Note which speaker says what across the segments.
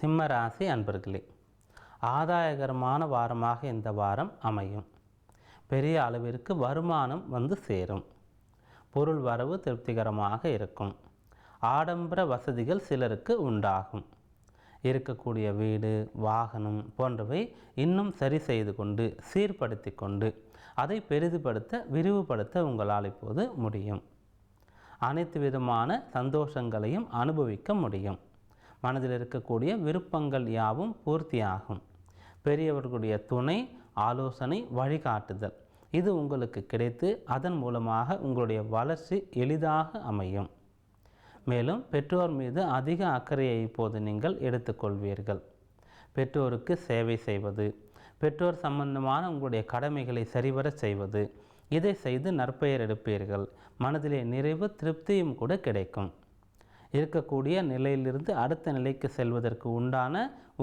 Speaker 1: சிம்ம ராசி அன்பர்களே ஆதாயகரமான வாரமாக இந்த வாரம் அமையும். பெரிய அளவிற்கு வருமானம் வந்து சேரும். பொருள் வரவு திருப்திகரமாக இருக்கும். ஆடம்பர வசதிகள் சிலருக்கு உண்டாகும். இருக்கக்கூடிய வீடு வாகனம் போன்றவை இன்னும் சரி செய்து கொண்டு சீர்படுத்தி கொண்டு அதை பெரிதுபடுத்த விரிவுபடுத்த உங்களால் இப்போது முடியும். அனைத்து விதமான சந்தோஷங்களையும் அனுபவிக்க முடியும். மனதில் இருக்கக்கூடிய விருப்பங்கள் யாவும் பூர்த்தியாகும். பெரியவர்களுடைய துணை ஆலோசனை வழிகாட்டுதல். இது உங்களுக்கு கிடைத்து அதன் மூலமாக உங்களுடைய வளர்ச்சி எளிதாக அமையும். மேலும் பெற்றோர் மீது அதிக அக்கறையை இப்போது நீங்கள் எடுத்துக்கொள்வீர்கள். பெற்றோருக்கு சேவை செய்வது பெற்றோர் சம்பந்தமான உங்களுடைய கடமைகளை சரிவர செய்வது இதை செய்து நற்பெயர் எடுப்பீர்கள். மனதிலே நிறைவு திருப்தியும் கூட கிடைக்கும். இருக்கக்கூடிய நிலையிலிருந்து அடுத்த நிலைக்கு செல்வதற்கு உண்டான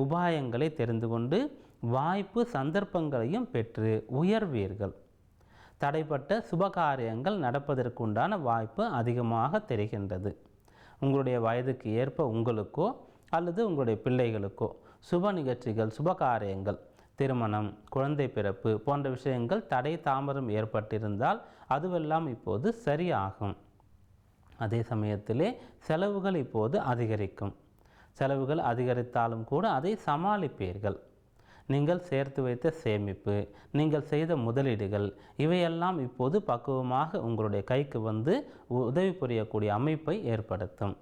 Speaker 1: உபாயங்களை தெரிந்து கொண்டு வாய்ப்பு சந்தர்ப்பங்களையும் பெற்று உயர்வீர்கள். தடைப்பட்ட சுபகாரியங்கள் நடப்பதற்கு உண்டான வாய்ப்பு அதிகமாக தெரிகின்றது. உங்களுடைய வயதுக்கு ஏற்ப உங்களுக்கோ அல்லது உங்களுடைய பிள்ளைகளுக்கோ சுப நிகழ்ச்சிகள் சுபகாரியங்கள் திருமணம் குழந்தை பிறப்பு போன்ற விஷயங்கள் தடை தாமதம் ஏற்பட்டிருந்தால் அதுவெல்லாம் இப்போது சரியாகும். அதே சமயத்திலே செலவுகள் இப்போது அதிகரிக்கும். செலவுகள் அதிகரித்தாலும் கூட அதை சமாளிப்பீர்கள். நீங்கள் சேர்த்து வைத்த சேமிப்பு நீங்கள் செய்த முதலீடுகள் இவையெல்லாம் இப்போது பக்குவமாக உங்களுடைய கைக்கு வந்து உதவி புரியக்கூடிய அமைப்பை ஏற்படுத்தும்.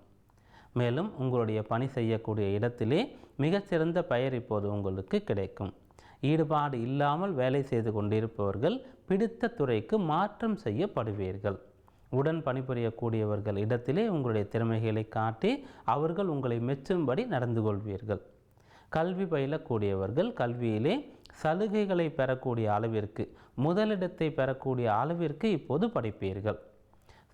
Speaker 1: மேலும் உங்களுடைய பணி செய்யக்கூடிய இடத்திலே மிகச்சிறந்த பெயர் இப்போது உங்களுக்கு கிடைக்கும். ஈடுபாடு இல்லாமல் வேலை செய்து கொண்டிருப்பவர்கள் பிடித்த துறைக்கு மாற்றம் செய்யப்படுவீர்கள். உடன் பணிபுரியக்கூடியவர்கள் இடத்திலே உங்களுடைய திறமைகளை காட்டி அவர்கள் உங்களை மெச்சும்படி நடந்து கொள்வீர்கள். கல்வி பயிலக்கூடியவர்கள் கல்வியிலே சலுகைகளை பெறக்கூடிய அளவிற்கு முதலிடத்தை பெறக்கூடிய அளவிற்கு இப்போது படிப்பீர்கள்.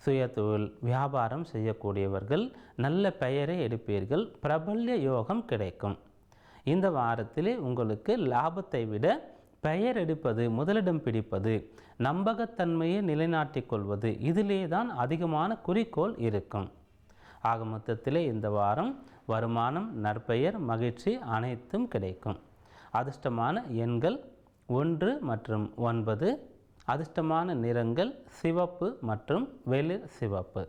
Speaker 1: சுய தொழில் வியாபாரம் செய்யக்கூடியவர்கள் நல்ல பெயரை எடுப்பீர்கள் பிரபல்ய யோகம் கிடைக்கும். இந்த வாரத்திலே உங்களுக்கு லாபத்தை விட பெயர் எடுப்பது முதலிடம் பிடிப்பது நம்பகத்தன்மையை நிலைநாட்டிக் கொள்வது இதிலே தான் அதிகமான குறிக்கோள் இருக்கும். ஆக மொத்தத்திலே இந்த வாரம் வருமானம் நற்பெயர் மகிழ்ச்சி அனைத்தும் கிடைக்கும். அதிர்ஷ்டமான எண்கள் ஒன்று மற்றும் ஒன்பது அதிர்ஷ்டமான நிறங்கள் சிவப்பு மற்றும் வெளிர் சிவப்பு.